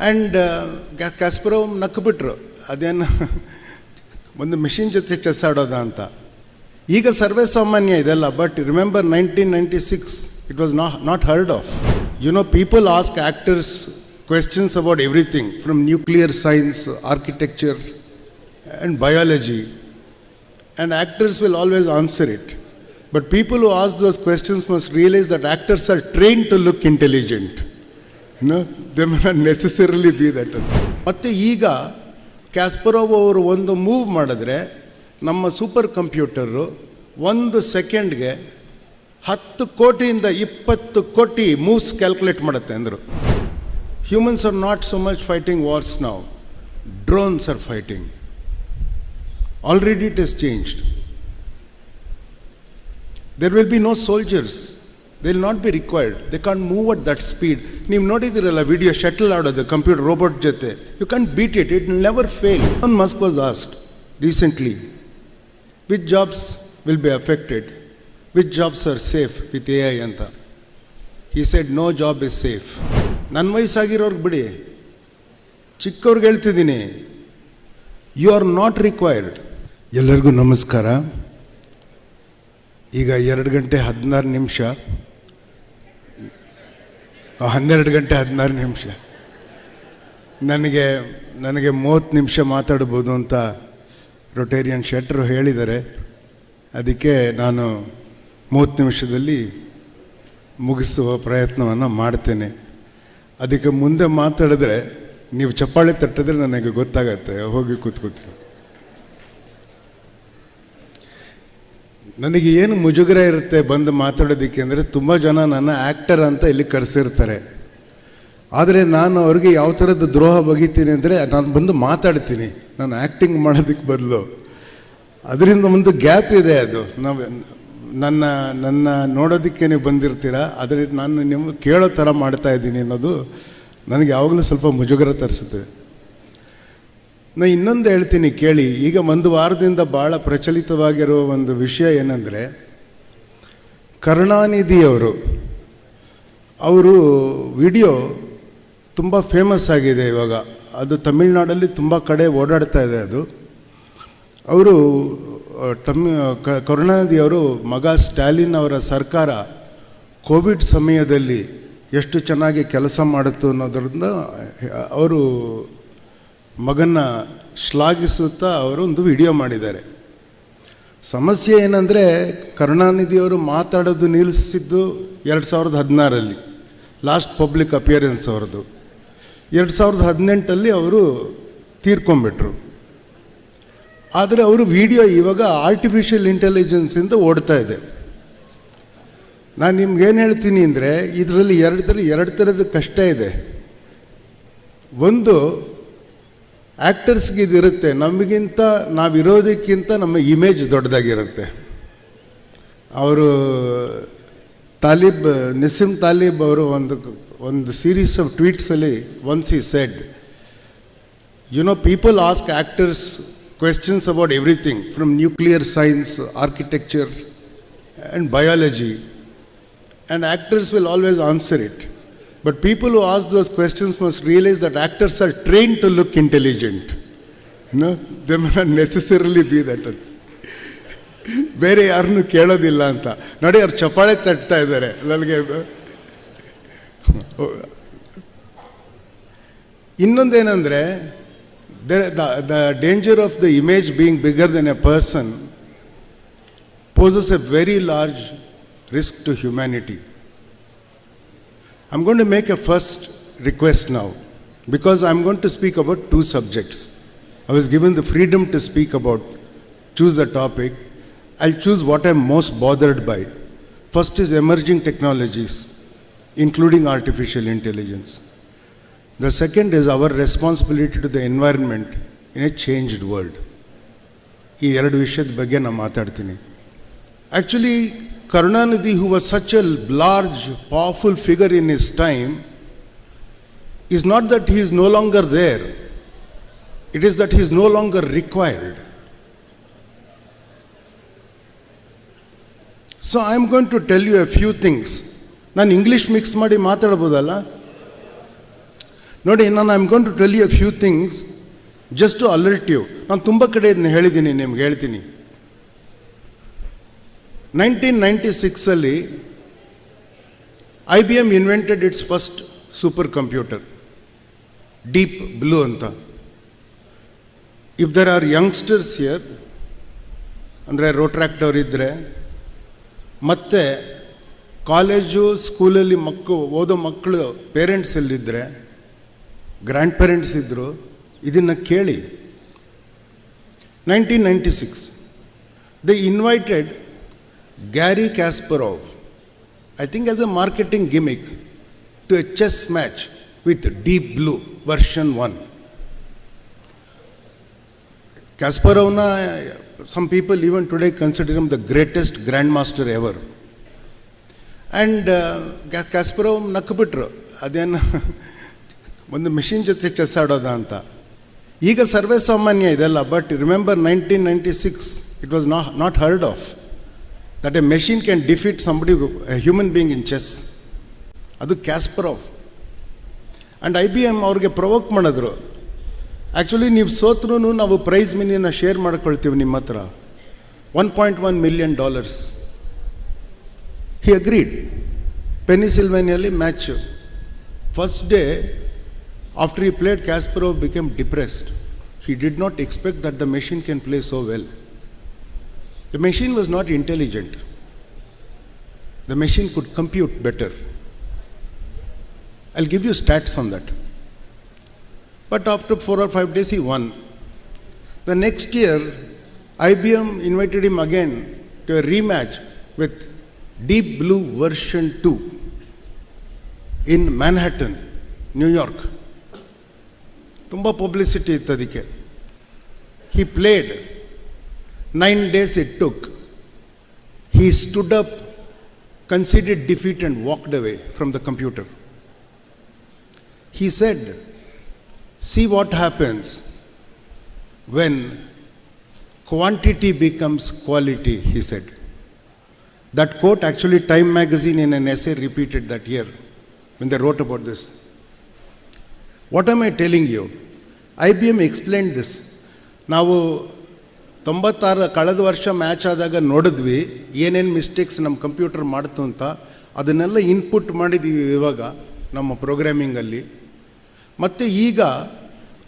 And ಕ್ಯಾಸ್ಪರೋವ್ ನಕ್ಬಿಟ್ರು. ಅದೇನು, ಒಂದು machine ಜೊತೆ ಚೆಸ್ ಆಡೋದ ಅಂತ. ಈಗ ಸರ್ವೇ ಸಾಮಾನ್ಯ ಇದೆಲ್ಲ but remember nineteen ninety six it was not not heard of you know people ask actors questions about everything from nuclear science architecture and biology and actors will always answer it but people who ask those questions must realize that actors are trained to look intelligent. You they they not necessarily be that. ಮತ್ತು ಈಗ ಕ್ಯಾಸ್ಪರೋವ್ ಅವರು ಒಂದು move ಮಾಡಿದ್ರೆ ನಮ್ಮ super computer ಒಂದು ಸೆಕೆಂಡ್ಗೆ ಹತ್ತು ಕೋಟಿಯಿಂದ ಇಪ್ಪತ್ತು ಕೋಟಿ ಮೂವ್ಸ್ ಕ್ಯಾಲ್ಕುಲೇಟ್ ಮಾಡುತ್ತೆ ಅಂದರು. Humans are not so much fighting wars ನಾವು drones are fighting already it is changed there will be no soldiers. They will not be required They can't move at that speed ನೀವು ನೋಡಿದಿರಲ್ಲ video shuttle ಆಡೋದು computer robot ಜೊತೆ. You can beat it it never fail Elon Musk was asked recently which jobs will be affected which jobs are safe with A I ಅಂತ. ಈ side no job is safe ನನ್ನ ವಯಸ್ಸಾಗಿರೋರ್ಗೆ ಬಿಡಿ. ಚಿಕ್ಕವ್ರಿಗೆ ಹೇಳ್ತಿದ್ದೀನಿ. You are not required ಎಲ್ಲರಿಗೂ ನಮಸ್ಕಾರ. ಈಗ ಎರಡು ಗಂಟೆ ಹದಿನಾರು ನಿಮಿಷ. ಹನ್ನೆರಡು ಗಂಟೆ ಹದಿನಾರು ನಿಮಿಷ. ನನಗೆ ನನಗೆ ಮೂವತ್ತು ನಿಮಿಷ ಮಾತಾಡ್ಬೋದು ಅಂತ ರೊಟೇರಿಯನ್ ಶೆಟ್ರು ಹೇಳಿದ್ದಾರೆ ಅದಕ್ಕೆ ನಾನು ಮೂವತ್ತು ನಿಮಿಷದಲ್ಲಿ ಮುಗಿಸುವ ಪ್ರಯತ್ನವನ್ನು ಮಾಡ್ತೇನೆ. ಅದಕ್ಕೆ ಮುಂದೆ ಮಾತಾಡಿದ್ರೆ, ನೀವು ಚಪ್ಪಾಳೆ ತಟ್ಟಿದ್ರೆ ನನಗೆ ಗೊತ್ತಾಗತ್ತೆ, ಹೋಗಿ ಕೂತ್ಕೋತೀನಿ. ನನಗೆ ಏನು ಮುಜುಗರ ಇರುತ್ತೆ ಬಂದು ಮಾತಾಡೋದಕ್ಕೆ ಅಂದರೆ ತುಂಬ ಜನ ನನ್ನ ಆ್ಯಕ್ಟರ್ ಅಂತ ಇಲ್ಲಿ ಕರೆಸಿರ್ತಾರೆ. ಆದರೆ ನಾನು ಅವ್ರಿಗೆ ಯಾವ ಥರದ ದ್ರೋಹ ಬಗೀತೀನಿ ಅಂದರೆ ನಾನು ಬಂದು ಮಾತಾಡ್ತೀನಿ. ನಾನು ಆ್ಯಕ್ಟಿಂಗ್ ಮಾಡೋದಕ್ಕೆ ಬದಲು. ಅದರಿಂದ ಒಂದು ಗ್ಯಾಪ್ ಇದೆ ಅದು. ನಾವು ನನ್ನ ನನ್ನ ನೋಡೋದಕ್ಕೆ ನೀವು ಬಂದಿರ್ತೀರ, ಆದರೆ ನಾನು ನೀವು ಕೇಳೋ ಥರ ಮಾಡ್ತಾ ಇದ್ದೀನಿ ಅನ್ನೋದು ನನಗೆ ಯಾವಾಗಲೂ ಸ್ವಲ್ಪ ಮುಜುಗರ ತರಿಸುತ್ತೆ. ನಾ ಇನ್ನೊಂದು ಹೇಳ್ತೀನಿ ಕೇಳಿ. ಈಗ ಒಂದು ವಾರದಿಂದ ಭಾಳ ಪ್ರಚಲಿತವಾಗಿರುವ ಒಂದು ವಿಷಯ ಏನಂದರೆ, ಕರುಣಾನಿಧಿಯವರು, ಅವರು ವಿಡಿಯೋ ತುಂಬ ಫೇಮಸ್ ಆಗಿದೆ ಇವಾಗ. ಅದು ತಮಿಳ್ನಾಡಲ್ಲಿ ತುಂಬ ಕಡೆ ಓಡಾಡ್ತಾ ಇದೆ ಅದು. ಅವರು ತಮ್ಮಿ ಕ, ಕರುಣಾನಿಧಿಯವರು ಮಗ ಸ್ಟ್ಯಾಲಿನ್ ಅವರ ಸರ್ಕಾರ ಕೋವಿಡ್ ಸಮಯದಲ್ಲಿ ಎಷ್ಟು ಚೆನ್ನಾಗಿ ಕೆಲಸ ಮಾಡುತ್ತು ಅನ್ನೋದರಿಂದ ಅವರು ಮಗನ್ನ ಶ್ಲಾಘಿಸುತ್ತಾ ಅವರು ಒಂದು ವಿಡಿಯೋ ಮಾಡಿದ್ದಾರೆ. ಸಮಸ್ಯೆ ಏನಂದರೆ ಕರುಣಾನಿಧಿಯವರು ಮಾತಾಡೋದು ನಿಲ್ಲಿಸಿದ್ದು ಎರಡು ಸಾವಿರದ ಹದಿನಾರಲ್ಲಿ ಲಾಸ್ಟ್ ಪಬ್ಲಿಕ್ ಅಪಿಯರೆನ್ಸ್ ಅವ್ರದ್ದು. ಎರಡು ಸಾವಿರದ ಹದಿನೆಂಟಲ್ಲಿ ಅವರು ತೀರ್ಕೊಂಬಿಟ್ರು ಆದರೆ ಅವರು ವಿಡಿಯೋ ಇವಾಗ ಆರ್ಟಿಫಿಷಿಯಲ್ ಇಂಟೆಲಿಜೆನ್ಸಿಂದ ಓಡ್ತಾ ಇದೆ. ನಾನು ನಿಮ್ಗೇನು ಹೇಳ್ತೀನಿ ಅಂದರೆ, ಇದರಲ್ಲಿ ಎರಡು ಥರ ಎರಡು ಥರದ ಕಷ್ಟ ಇದೆ. ಒಂದು ಆ್ಯಕ್ಟರ್ಸ್ಗೆ ಇದಿರುತ್ತೆ ನಮಗಿಂತ ನಾವಿರೋದಕ್ಕಿಂತ ನಮ್ಮ ಇಮೇಜ್ ದೊಡ್ಡದಾಗಿರುತ್ತೆ ಅವರು ತಾಲಿಬ್ ನಿಸಿಮ್ ತಾಲಿಬ್ ಅವರು ಒಂದು ಒಂದು series of ಟ್ವೀಟ್ಸಲ್ಲಿ once he said you know people ask actors questions about everything from nuclear science architecture and biology and actors will always answer it. But people who ask those questions must realize that actors are trained to look intelligent. You know, they may not necessarily be that. ಬೇರೆ ಯಾರನ್ನು ಕೇಳೋದಿಲ್ಲ ಅಂತ ನೋಡಿ ಅವ್ರು ಚಪ್ಪಾಳೆ ತಟ್ತಾ ಇದ್ದಾರೆ ನನಗೆ ಇನ್ನೊಂದೇನೆಂದರೆ the danger of the image being bigger than a person poses a very large risk to humanity. I'm going to make a first request now because I'm going to speak about two subjects. I was given the freedom to speak about, choose the topic. I'll choose what I'm most bothered by. First is emerging technologies, including artificial intelligence. The second is our responsibility to the environment in a changed world. ಈ ಎರಡು ವಿಷಯದ ಬಗ್ಗೆ ನಾನು ಮಾತಾಡ್ತೀನಿ actually Karunanidhi who was such a large powerful figure in his time is not that he is no longer there it is that he is no longer required so I am going to tell you a few things ನಾನು English mix ಮಾಡಿ ಮಾತಾಡ್ಬೋದಲ್ಲ? ನೋಡಿ, ನಾನು I I'm going to tell you few things just to alert you ನಾನು ತುಂಬ ಕಡೆ ಇದನ್ನ ಹೇಳಿದ್ದೀನಿ, ನಿಮ್ಗೆ ಹೇಳ್ತೀನಿ. Nineteen ninety ಸಿಕ್ಸಲ್ಲಿ I B M invented its first super computer Deep Blue ಅಂತ. If there are youngsters here ಅಂದರೆ ರೋಟ್ರ್ಯಾಕ್ಟವ್ರು ಇದ್ದರೆ ಮತ್ತು ಕಾಲೇಜು ಸ್ಕೂಲಲ್ಲಿ ಮಕ್ಕಳು ಓದೋ ಮಕ್ಕಳು ಪೇರೆಂಟ್ಸ್ ಎಲ್ಲಿದ್ದರೆ ಗ್ರ್ಯಾಂಡ್ ಪೇರೆಂಟ್ಸ್ ಇದ್ದರು ಇದನ್ನು ಕೇಳಿ. Nineteen ninety six they invited Garry Kasparov I think as a marketing gimmick to a chess match with Deep Blue version 1. Kasparovna, some people even today consider him the greatest grandmaster ever. And Kasparov ನಕ್ಬಿಟ್ರು ಅದೇನು ಒಂದು machine ಜೊತೆ chess ಆಡೋದ ಅಂತ ಈಗ ಸರ್ವೇ ಸಾಮಾನ್ಯ ಇದೆಲ್ಲ but remember nineteen ninety six it was not not heard of that a machine can defeat somebody human being in chess ಅದು Kasparov and I B M ಅವ್ರಿಗೆ ಪ್ರವೋಕ್ ಮಾಡಿದ್ರು. ಆ್ಯಕ್ಚುಲಿ ನೀವು ಸೋತ್ರೂ ನಾವು ಪ್ರೈಸ್ ಮಿನಿಯನ್ನು ಶೇರ್ ಮಾಡ್ಕೊಳ್ತೀವಿ ನಿಮ್ಮ ಹತ್ರ. One point one million dollars he agreed ಪೆನಿಸಿಲ್ವೇನಿಯಲ್ಲಿ match first day after he played Kasparov became depressed he did not expect that the machine can play so well The machine was not intelligent. The machine could compute better. I'll give you stats on that. But after four or five days, he won. The next year, IBM invited him again to a rematch with Deep Blue version 2 in Manhattan, New York. ತುಂಬ publicity ಇತ್ತು ಅದಕ್ಕೆ ಹಿ played Nine days it took. He stood up, conceded defeat, and walked away from the computer. He said, See what happens when quantity becomes quality, he said. That quote actually, Time magazine in an essay repeated that year when they wrote about this. What am I telling you? IBM explained this. ನಾವು ತೊಂಬತ್ತಾರ ಕಳೆದ ವರ್ಷ match ಆದಾಗ ನೋಡಿದ್ವಿ, ಏನೇನು mistakes ನಮ್ಮ computer ಮಾಡ್ತು ಅಂತ, ಅದನ್ನೆಲ್ಲ ಇನ್ಪುಟ್ ಮಾಡಿದ್ದೀವಿ ಇವಾಗ ನಮ್ಮ ಪ್ರೋಗ್ರಾಮಿಂಗಲ್ಲಿ ಮತ್ತು ಈಗ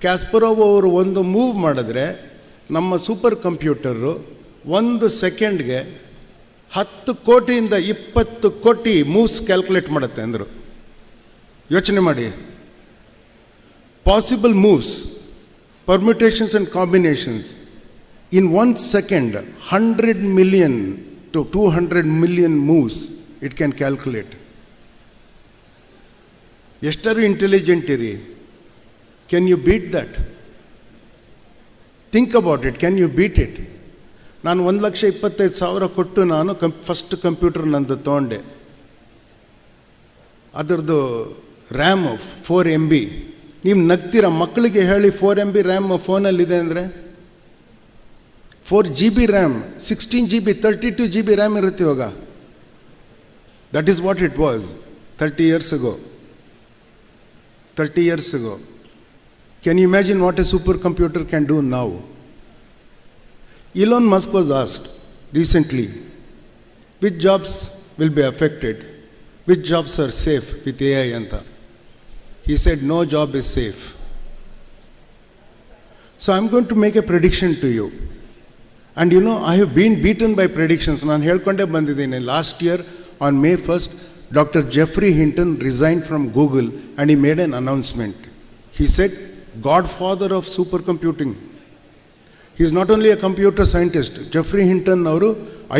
ಕ್ಯಾಸ್ಪರೋವ್ ಅವರು ಒಂದು ಮೂವ್ ಮಾಡಿದ್ರೆ, ನಮ್ಮ ಸೂಪರ್ ಕಂಪ್ಯೂಟರು ಒಂದು ಸೆಕೆಂಡ್ಗೆ ಹತ್ತು ಕೋಟಿಯಿಂದ ಇಪ್ಪತ್ತು ಕೋಟಿ ಮೂವ್ಸ್ ಕ್ಯಾಲ್ಕುಲೇಟ್ ಮಾಡುತ್ತೆ ಅಂದರು. ಯೋಚನೆ ಮಾಡಿ. Possible moves permutations and combinations. In one second, 100 million to 200 million moves it can calculate. ಎಷ್ಟರು ಇಂಟೆಲಿಜೆಂಟ್ ಇರಿ can you beat that think about it can you beat it ನಾನು ಒಂದು ಲಕ್ಷ ಇಪ್ಪತ್ತೈದು ಸಾವಿರ ಕೊಟ್ಟು ನಾನು ಕಂ ಫಸ್ಟ್ ಕಂಪ್ಯೂಟರ್ ನಂದು ತೊಗೊಂಡೆ. ಅದರದ್ದು ರ್ಯಾಮ್ ಫೋರ್ ಎಂ ಬಿ ನೀವು ನಗ್ತೀರ? ಮಕ್ಕಳಿಗೆ ಹೇಳಿ ಫೋರ್ ಎಂ ಬಿ ರ್ಯಾಮ್ ಫೋನಲ್ಲಿದೆ ಅಂದರೆ? Four G B RAM sixteen G B thirty two G B RAM ಇರುತ್ತೆ ಇವಾಗ. That is what it was thirty years ago thirty years ago can you imagine what a super computer can do ನಾವು Elon Musk was asked recently which jobs will be affected which jobs are safe with A I ಅಂತ. He said, No job is safe. So I'm going to make a prediction to you. And you know I have been beaten by predictions ನಾನು ಹೇಳ್ಕೊಂಡೇ ಬಂದಿದ್ದೀನಿ. Last year on May first doctor Geoffrey Hinton resign from Google and he made an announcement he said godfather of super computing he is not only a computer scientist Geoffrey Hinton ಅವರು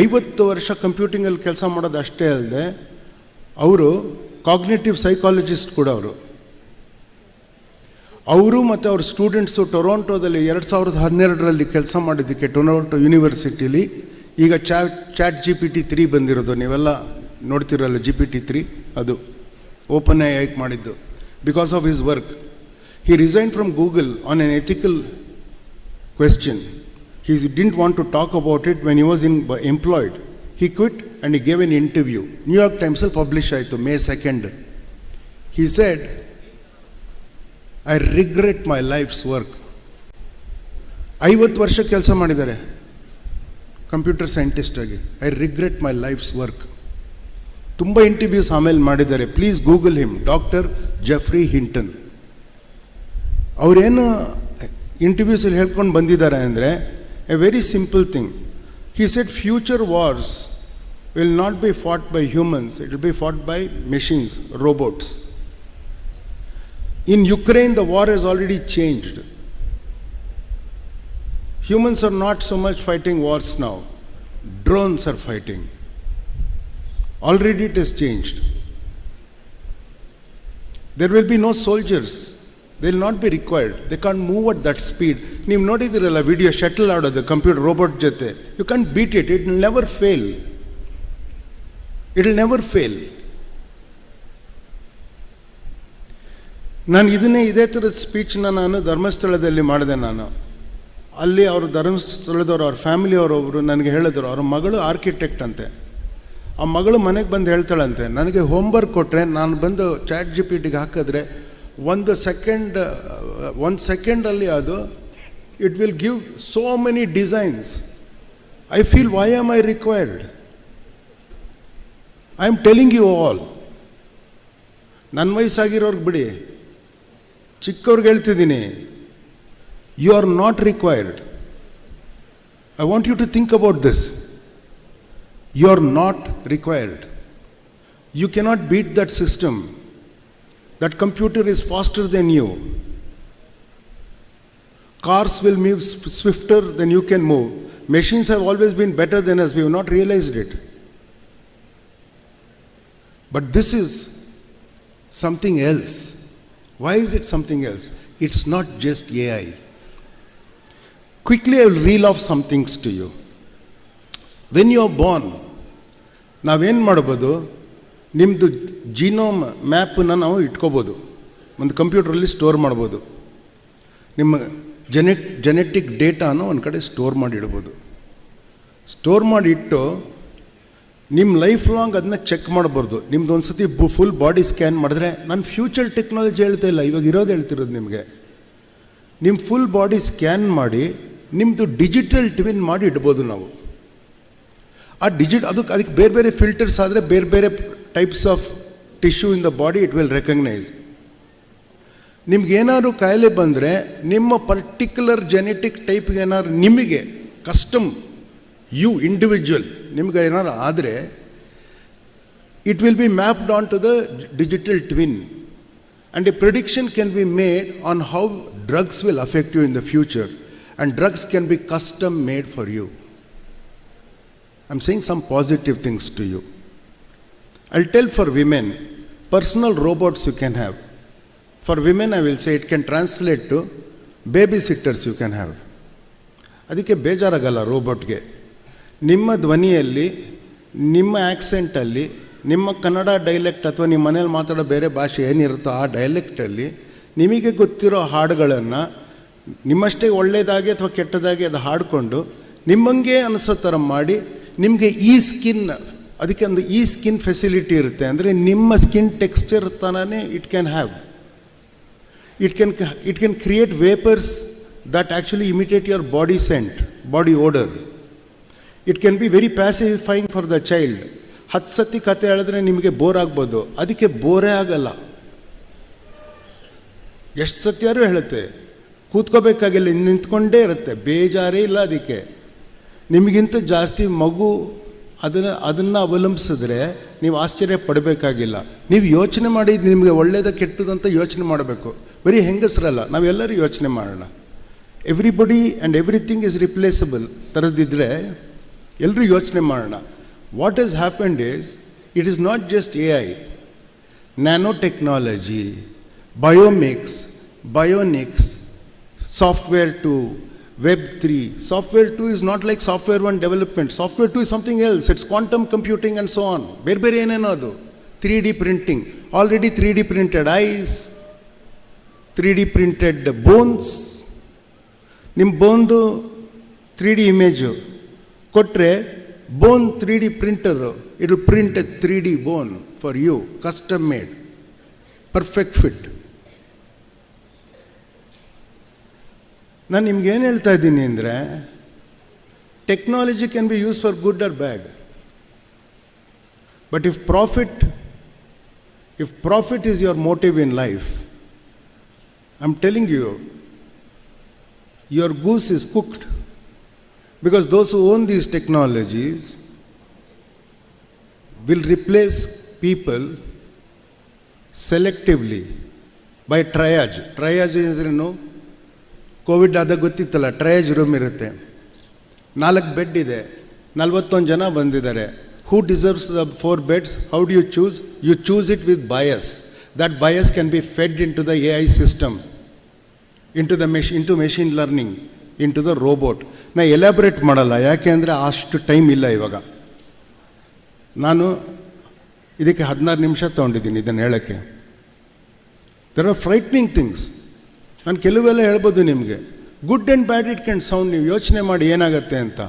ಐವತ್ತು ವರ್ಷ ಕಂಪ್ಯೂಟಿಂಗಲ್ಲಿ ಕೆಲಸ ಮಾಡೋದು ಅಷ್ಟೇ ಅಲ್ಲದೆ ಅವರು cognitive psychologist ಕೂಡ ಅವರು. ಅವರು ಮತ್ತು ಅವ್ರ ಸ್ಟೂಡೆಂಟ್ಸು ಟೊರೊಂಟೋದಲ್ಲಿ ಎರಡು ಸಾವಿರದ ಹನ್ನೆರಡರಲ್ಲಿ ಕೆಲಸ ಮಾಡಿದ್ದಕ್ಕೆ ಟೊರೊಂಟೊ ಯೂನಿವರ್ಸಿಟಿಲಿ ಈಗ ಚಾ chat G P T three ಬಂದಿರೋದು. ನೀವೆಲ್ಲ ನೋಡ್ತಿರಲ್ಲ ಜಿ ಪಿ ಟಿ ತ್ರೀ, ಅದು ಓಪನ್ ಐ ಐಕ್ ಮಾಡಿದ್ದು. Because of his work he resign from Google on an ethical question he didn't want to talk about it when you was in employed he quit and he gave an interview New York ಟೈಮ್ಸಲ್ಲಿ publish ಆಯಿತು May second he said I regret my life's work ಐವತ್ತು ವರ್ಷ ಕೆಲಸ ಮಾಡಿದ್ದಾರೆ. Computer scientist ಆಗಿ. I regret my life's work ತುಂಬ interviews ಆಮೇಲೆ ಮಾಡಿದ್ದಾರೆ. Please Google him doctor Jeffrey Hinton ಅವರೇನು ಇಂಟರ್ವ್ಯೂಸಲ್ಲಿ ಹೇಳ್ಕೊಂಡು ಬಂದಿದ್ದಾರೆ ಅಂದರೆ a very simple thing he said future wars will not be fought by humans it will be fought by machines robots In Ukraine the war has already changed Humans are not so much fighting wars now. Drones are fighting. Already it has changed. There will be no soldiers. They will not be required. They can't move at that speed. ನೀವು ನೋಡಿದಿರಲ್ಲ video shuttle ಆಡೋದು computer robot ಜೊತೆ you can beat it it will never fail it will never fail ನಾನು ಇದನ್ನೇ ಇದೇ ಥರದ ಸ್ಪೀಚ್ನ ನಾನು ಧರ್ಮಸ್ಥಳದಲ್ಲಿ ಮಾಡಿದೆ ನಾನು. ಅಲ್ಲಿ ಅವರು ಧರ್ಮಸ್ಥಳದವರು, ಅವ್ರ ಫ್ಯಾಮಿಲಿಯವರೊಬ್ಬರು ನನಗೆ ಹೇಳಿದ್ರು, ಅವ್ರ ಮಗಳು ಆರ್ಕಿಟೆಕ್ಟ್ ಅಂತೆ. ಆ ಮಗಳು ಮನೆಗೆ ಬಂದು ಹೇಳ್ತಾಳಂತೆ, ನನಗೆ ಹೋಮ್ವರ್ಕ್ ಕೊಟ್ಟರೆ ನಾನು ಬಂದು ಚಾಟ್ ಜಿ ಪಿ ಟಿಗೆ ಹಾಕಿದ್ರೆ ಒಂದು ಸೆಕೆಂಡ್ ಒಂದು ಸೆಕೆಂಡಲ್ಲಿ ಅದು it will give so many designs I feel why am I required I am telling you all ನನ್ನ ವಯಸ್ಸಾಗಿರೋರ್ಗೆ ಬಿಡಿ. ಚಿಕ್ಕವ್ರಿಗೆ ಹೇಳ್ತಿದ್ದೀನಿ you are not required. I want you to think about this. You are not required. You cannot beat that system. That computer is faster than you. Cars will move sw- swifter than you can move. Machines have always been better than us. We have not realized it. But this is something else. Why is it something else? It's not just AI. Quickly, I will reel off some things to you. When you are born ನಾವೇನು ಮಾಡ್ಬೋದು ನಿಮ್ಮದು genome ಮ್ಯಾಪನ್ನ ನಾವು ಇಟ್ಕೋಬೋದು ಒಂದು ಕಂಪ್ಯೂಟ್ರಲ್ಲಿ store ಮಾಡ್ಬೋದು ನಿಮ್ಮ ಜೆನೆಟ್ genetic ಡೇಟಾನ ಒಂದು ಕಡೆ ಸ್ಟೋರ್ ಮಾಡಿ ಇಡ್ಬೋದು ಸ್ಟೋರ್ ಮಾಡಿ ಇಟ್ಟು ನಿಮ್ಮ ಲೈಫ್ ಲಾಂಗ್ ಅದನ್ನ ಚೆಕ್ ಮಾಡಬಾರ್ದು. ನಿಮ್ದು ಒಂದು ಸತಿ ಫುಲ್ ಬಾಡಿ ಸ್ಕ್ಯಾನ್ ಮಾಡಿದ್ರೆ ನಾನು ಫ್ಯೂಚರ್ ಟೆಕ್ನಾಲಜಿ ಹೇಳ್ತಾ ಇಲ್ಲ, ಇವಾಗ ಇರೋದು ಹೇಳ್ತಿರೋದು ನಿಮಗೆ. ನಿಮ್ಮ ಫುಲ್ ಬಾಡಿ ಸ್ಕ್ಯಾನ್ ಮಾಡಿ ನಿಮ್ಮದು ಡಿಜಿಟಲ್ ಟ್ವಿನ್ ಮಾಡಿ ಇಡ್ಬೋದು ನಾವು. ಆ ಡಿಜಿಟ್ ಅದಕ್ಕೆ ಅದಕ್ಕೆ ಬೇರೆ ಬೇರೆ ಫಿಲ್ಟರ್ಸ್ ಆದರೆ ಬೇರೆ ಬೇರೆ types of tissue in the body it will recognise ನಿಮ್ಗೇನಾದ್ರು ಕಾಯಿಲೆ ಬಂದರೆ, ನಿಮ್ಮ ಪರ್ಟಿಕ್ಯುಲರ್ ಜೆನೆಟಿಕ್ ಟೈಪ್ಗೆ ಏನಾದ್ರು ನಿಮಗೆ ಕಸ್ಟಮ್ ಯು ಇಂಡಿವಿಜುವಲ್ ನಿಮ್ಗೆ ಏನಾದ್ರು ಆದರೆ it will be mapped on to the digital twin and a prediction can be made on how drugs will affect you in the future and drugs can be custom made for you I'm saying some positive things to you. I'll tell for women, personal robots you can have. For women, I will say it can translate to babysitters you can have. ಅದಕ್ಕೆ ಬೇಜಾರಾಗಲ್ಲ ರೋಬೋಟ್ಗೆ ನಿಮ್ಮ ಧ್ವನಿಯಲ್ಲಿ, ನಿಮ್ಮ ಆ್ಯಕ್ಸೆಂಟಲ್ಲಿ ನಿಮ್ಮ Kannada dialect ಅಥವಾ ನಿಮ್ಮ ಮನೇಲಿ ಮಾತಾಡೋ ಬೇರೆ ಭಾಷೆ ಏನಿರುತ್ತೋ ಆ ಡೈಲೆಕ್ಟಲ್ಲಿ ನಿಮಗೆ ಗೊತ್ತಿರೋ ಹಾಡುಗಳನ್ನು ನಿಮ್ಮಷ್ಟೇ ಒಳ್ಳೆಯದಾಗಿ ಅಥವಾ ಕೆಟ್ಟದಾಗಿ ಅದು ಹಾಡಿಕೊಂಡು ನಿಮ್ಮಂಗೆ ಅನಿಸೋ ಥರ ಮಾಡಿ ನಿಮಗೆ ಈ ಸ್ಕಿನ್ ಅದಕ್ಕೆ ಒಂದು ಈ ಸ್ಕಿನ್ ಫೆಸಿಲಿಟಿ ಇರುತ್ತೆ ಅಂದರೆ ನಿಮ್ಮ skin texture ತನೇ it can have it can it can create vapours that actually imitate your body scent body odour it can be very pacifying for the child ಹತ್ತು ಸತಿ ಕತೆ ಹೇಳಿದ್ರೆ ನಿಮಗೆ ಬೋರ್ ಆಗ್ಬೋದು. ಅದಕ್ಕೆ ಬೋರೇ ಆಗಲ್ಲ. ಎಷ್ಟು ಸತ್ಯಾರು ಹೇಳುತ್ತೆ. ಕೂತ್ಕೋಬೇಕಾಗಿಲ್ಲ ನಿಂತ್ಕೊಂಡೇ ಇರುತ್ತೆ. ಬೇಜಾರೇ ಇಲ್ಲ ಅದಕ್ಕೆ. ನಿಮಗಿಂತ ಜಾಸ್ತಿ ಮಗು ಅದನ್ನು ಅದನ್ನು ಅವಲಂಬಿಸಿದ್ರೆ ನೀವು ಆಶ್ಚರ್ಯ ಪಡಬೇಕಾಗಿಲ್ಲ. ನೀವು ಯೋಚನೆ ಮಾಡಿ ಇದು ನಿಮಗೆ ಒಳ್ಳೇದ ಕೆಟ್ಟದಂತ ಯೋಚನೆ ಮಾಡಬೇಕು. ಬರೀ ಹೆಂಗಸರಲ್ಲ, ನಾವೆಲ್ಲರೂ ಯೋಚನೆ ಮಾಡೋಣ. Everybody and everything is replaceable ಥರದ್ದಿದ್ರೆ ಎಲ್ಲರೂ ಯೋಚನೆ ಮಾಡೋಣ what is happened is it is not just A I nanotechnology biomics bionics software 2, web 3. Software 2 is not like software 1 development. Software 2 is something else. It's quantum computing and so on. ಬೇರೆ ಬೇರೆ ಏನೇನೋ ಅದು three D printing already three D printed eyes three D printed bones ನಿಮ್ಮ ಬೋನ್ದು three D image ಕೊಟ್ಟರೆ bone three D printer it will print a three D bone for you custom made perfect fit ನಾನು ನಿಮ್ಗೆ ಏನು ಹೇಳ್ತಾ ಇದ್ದೀನಿ ಅಂದರೆ technology can be use for good or bad but if profit if profit is your motive in life I am telling you your goose is cooked. because those who own these technologies will replace people selectively by triage. Triage ಅಂದ್ರೇನು Covid ಆದಾಗ ಗೊತ್ತಿತ್ತಲ್ಲ triage room ಇರುತ್ತೆ ನಾಲ್ಕು bed ಇದೆ ನಲ್ವತ್ತೊಂದು ಜನ ಬಂದಿದ್ದಾರೆ who deserves the four beds how do you choose you choose it with bias that bias can be fed into the A I system into the mesh into machine to the robot ನಾ elaborate ಮಾಡಲ್ಲ, ಯಾಕೆ ಅಂದರೆ ಅಷ್ಟು time ಇಲ್ಲ ಇವಾಗ. ನಾನು ಇದಕ್ಕೆ ಹದಿನಾರು ನಿಮಿಷ ತೊಗೊಂಡಿದ್ದೀನಿ ಇದನ್ನು ಹೇಳೋಕ್ಕೆ. ದರ್ ಆರ್ ಫ್ರೈಟ್ನಿಂಗ್ ಥಿಂಗ್ಸ್ ನಾನು ಕೆಲವೆಲ್ಲ ಹೇಳ್ಬೋದು ನಿಮಗೆ. Good and bad it can sound ನೀವು ಯೋಚನೆ ಮಾಡಿ ಏನಾಗುತ್ತೆ ಅಂತ.